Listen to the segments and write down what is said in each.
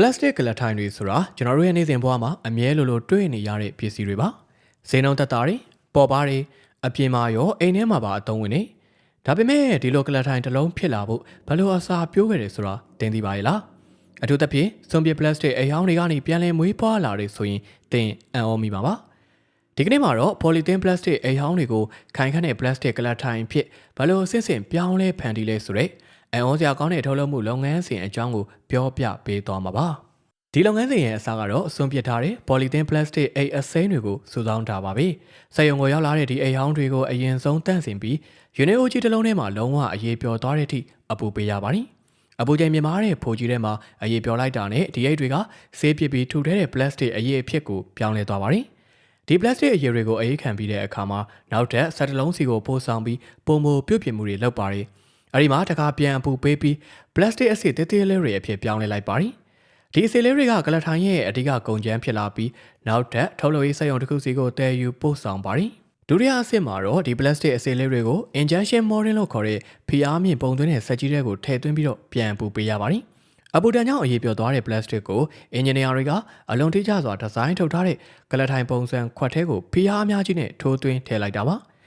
ပလတ်စတစ်ကလထိုင်တွေဆိုတာကျွန်တော်တို့ရဲ့နေ့စဉ်ဘဝမှာအမြဲလိုလိုတွေ့နေရတဲ့ပစ္စည်းတွေပါဈေးနှုန်းသက်သာတွေပေါ်ပါတွေအပြင်မှာရောအိမ်ထဲမှာပါအသုံးဝင်နေဒါပေမဲ့ဒီလိုကလထိုင်တစ်လုံးဖြစ်လာဖို့ဘယ်လိုအစာပြိုးခဲ့တယ်ဆိုတာတင်သိပါရဲ့လားအထူးသဖြင့်စွန်ပစ်ပလတ်စတစ်အယောင်တွေကနေပြန်လည်မွေးဖွားလာတယ်ဆိုရင်တင်အံ့ဩမိပါပါဒီကနေ့မှာတော့ polythene plastic အယောင်တွေကိုခိုင်ခန့်တဲ့ plastic ကလထိုင်ဖြစ်ဘယ်လိုအဆင့်ဆင့်ပြောင်းလဲဖန်တီးလဲဆိုတော့ အံ့ဩစရာကောင်းတဲ့ထုတ်လုပ်မှုလုပ်ငန်းစဉ်အကြောင်းကိုပြောပြပေးသွားမှာပါဒီလုပ်ငန်းစဉ်ရဲ့အစားကတော့အစွန်ပစ်ထားတဲ့ polythene plastic အိတ်အစိမ်းတွေကိုစုဆောင်းထားပါပြီ။စက်ရုံကိုရောက်လာတဲ့ဒီအိတ်ဟောင်းတွေကိုအရင်ဆုံးတန့်စင်ပြီးယူနီအိုကြီးတစ်လုံးထဲမှာလုံးဝအရေးပျော်သွားတဲ့အထိအပူပေးရပါတယ်။အပူချိန်မြင့်မားတဲ့ဖိုကြီးထဲမှာအရေးပျော်လိုက်တာနဲ့ဒီအိတ်တွေကဆေးပစ်ပြီးထူထဲတဲ့ plastic အရေးအဖြစ်ကိုပြောင်းလဲသွားပါတယ်။ဒီ plastic အရေးတွေကိုအရေးခံပြီးတဲ့အခါမှာနောက်ထပ်ဆက်တလုံးစီကိုပို့ဆောင်ပြီးပုံမပြုတ်ပြမှုတွေလုပ်ပါတယ်။ အဲဒီမှာတခါပြန်အပူပေးပြီး plastic အစစ်တေးသေးလေးတွေအဖြစ်ပြောင်းလဲလိုက်ပါတယ်။ဒီအစီလေးတွေကကလထိုင်ရဲ့အဓိကကုန်ကျန်းဖြစ်လာပြီးနောက်ထပ်ထုတ်လုပ်ရေးစက်ရုံတစ်ခုစီကိုတည်ယူပို့ဆောင်ပါတယ်။ဒုတိယအဆင့်မှာတော့ဒီ plastic အစီလေးတွေကို injection molding လို့ခေါ်တဲ့ဖိအားမြင့်ပုံသွင်းတဲ့စက်ကြီးတွေကိုထည့်သွင်းပြီးတော့ပြန်ပူပေးရပါတယ်။အပူတန်ကြောင့်အရေးပြောသွားတဲ့ plastic ကို engineer တွေကအလွန်ထိကျစွာဒီဇိုင်းထုတ်ထားတဲ့ကလထိုင်ပုံစံခွက်ထဲကိုဖိအားအများကြီးနဲ့ထိုးသွင်းထည့်လိုက်တာပါ။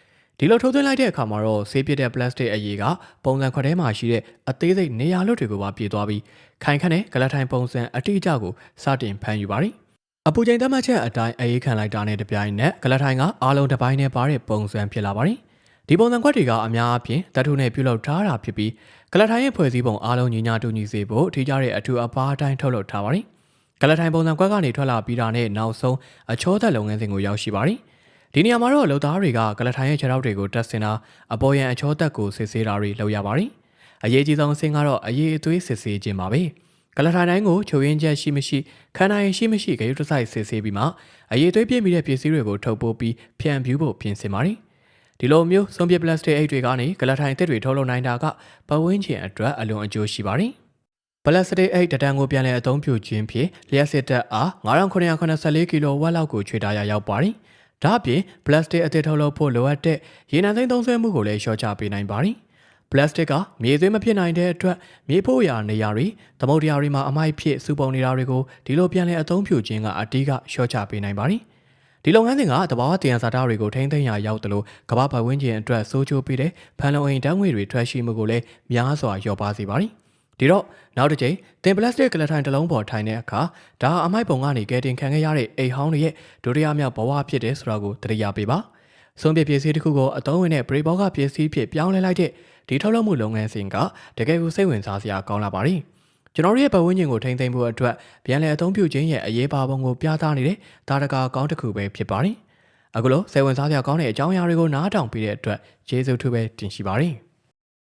ဒီလိုထိုးသွင်းလိုက်တဲ့အခါမှာတော့ဆေးပြစ်တဲ့ plastic အရေးကပုံစံခွက်ထဲမှာရှိတဲ့အသေးစိတ်နေရာလွတ်တွေကိုပါပြေသွားပြီးခိုင်ခန့်တဲ့ဂလထိုင်ပုံစံအတိအကျကိုစတင်ဖန်ယူပါတယ်။အပူချိန်သတ်မှတ်ချက်အတိုင်းအရေးခံလိုက်တာနဲ့တပြိုင်နက်ဂလထိုင်ကအားလုံးတစ်ပိုင်းနဲ့ပါတဲ့ပုံစံဖြစ်လာပါတယ်။ဒီပုံစံခွက်တွေကအများအပြားတတ်ထုနဲ့ပြုလုပ်ထားတာဖြစ်ပြီးဂလထိုင်ရဲ့ဖွဲ့စည်းပုံအားလုံးညီညာတူညီစေဖို့ထိကြတဲ့အထူအပါအတိုင်းထုတ်လုပ်ထားပါတယ်။ဂလထိုင်ပုံစံခွက်ကနေထွက်လာပြီးတာနဲ့နောက်ဆုံးအချောသက်လုပ်ငန်းစဉ်ကိုရောက်ရှိပါတယ်။ ဒီနေရာမှာတော့လုံသားတွေကကလထိုင်ရဲ့ခြေထောက်တွေကိုတက်ဆင်တာအပေါ်ရန်အချောတက်ကိုစစ်ဆေးတာတွေလုပ်ရပါတယ်။အရေးကြီးဆုံးအဆင့်ကတော့အရေးအသွေးစစ်ဆေးခြင်းပါပဲ။ကလထိုင်တိုင်းကိုချိုရင်းချက်ရှိမရှိခန္ဓာရင်ရှိမရှိဂရုတစိုက်စစ်ဆေးပြီးမှအရေးအသွေးပြည့်မီတဲ့ပစ္စည်းတွေကိုထုတ်ပိုးပြီးဖြန့်ဖြူးဖို့ပြင်ဆင်ပါတယ်။ဒီလိုမျိုးစွန်ပစ်ပလတ်စတစ်အိတ်တွေကနေကလထိုင်အသစ်တွေထုတ်လုပ်နိုင်တာကပတ်ဝန်းကျင်အတွက်အလွန်အကျိုးရှိပါတယ်။ပလတ်စတစ်အိတ်တတန်ကိုပြန်လည်အသုံးပြုခြင်းဖြင့်လျှက်စစ်တပ်အား9984ကီလိုဝက်လောက်ကိုခြွေတာရရောက်ပါတယ်။ ဒါ့အပြင်ပလတ်စတစ်အသစ်ထုတ်လုပ်ဖို့လိုအပ်တဲ့ရေနံသိမ်းသုံးစွဲမှုကိုလည်းလျှော့ချပေးနိုင်ပါတယ်။ပလတ်စတစ်ကမြေသွေးမဖြစ်နိုင်တဲ့အတွက်မြေဖို့ရာနေရာတွေသမုဒ္ဒရာတွေမှာအမိုက်ဖြစ်စူပုံနေတာတွေကိုဒီလိုပြန်လည်အသုံးပြုခြင်းကအတိအကလျှော့ချပေးနိုင်ပါတယ်။ဒီလုပ်ငန်းစဉ်ကတဘာဝတရားစာတတွေကိုထိမ့်သိမ်းရာရောက်တယ်လို့ကမ္ဘာပတ်ဝန်းကျင်အတွက်စိုးချိုးပေးတဲ့ဖန်လုံအိမ်ဓာတ်ငွေတွေထွက်ရှိမှုကိုလည်းများစွာလျော့ပါစေပါတယ်။ ဒီတော့နောက်တစ်ချိန်တင်ပလတ်စတစ်ကလထိုင်တစ်လုံးပေါ်ထိုင်တဲ့အခါဒါဟာအမိုက်ပုံကနေကဲတင်ခံခဲ့ရတဲ့အိမ်ဟောင်းတွေရဲ့ဒုတိယမြောက်ဘဝဖြစ်တယ်ဆိုတာကိုသတိရပေးပါ။ဆုံးဖြတ်ပစ္စည်းတစ်ခုကိုအသုံးဝင်တဲ့ပရိဘောဂပစ္စည်းဖြစ်ပြောင်းလဲလိုက်တဲ့ဒီထုတ်လုပ်မှုလုပ်ငန်းစဉ်ကတကယ်ကိုစိတ်ဝင်စားစရာကောင်းလာပါတယ်။ကျွန်တော်တို့ရဲ့ပတ်ဝန်းကျင်ကိုထိမ့်သိမ်းဖို့အတွက်ပြန်လည်အသုံးပြုခြင်းရဲ့အရေးပါပုံကိုပြသနေတဲ့ဒါတကာကောင်းတစ်ခုပဲဖြစ်ပါတယ်။အခုလိုစိတ်ဝင်စားစရာကောင်းတဲ့အကြောင်းအရာတွေကိုနားထောင်ပြီးတဲ့အတွက်ကျေးဇူးထူးပဲတင်ရှိပါတယ်။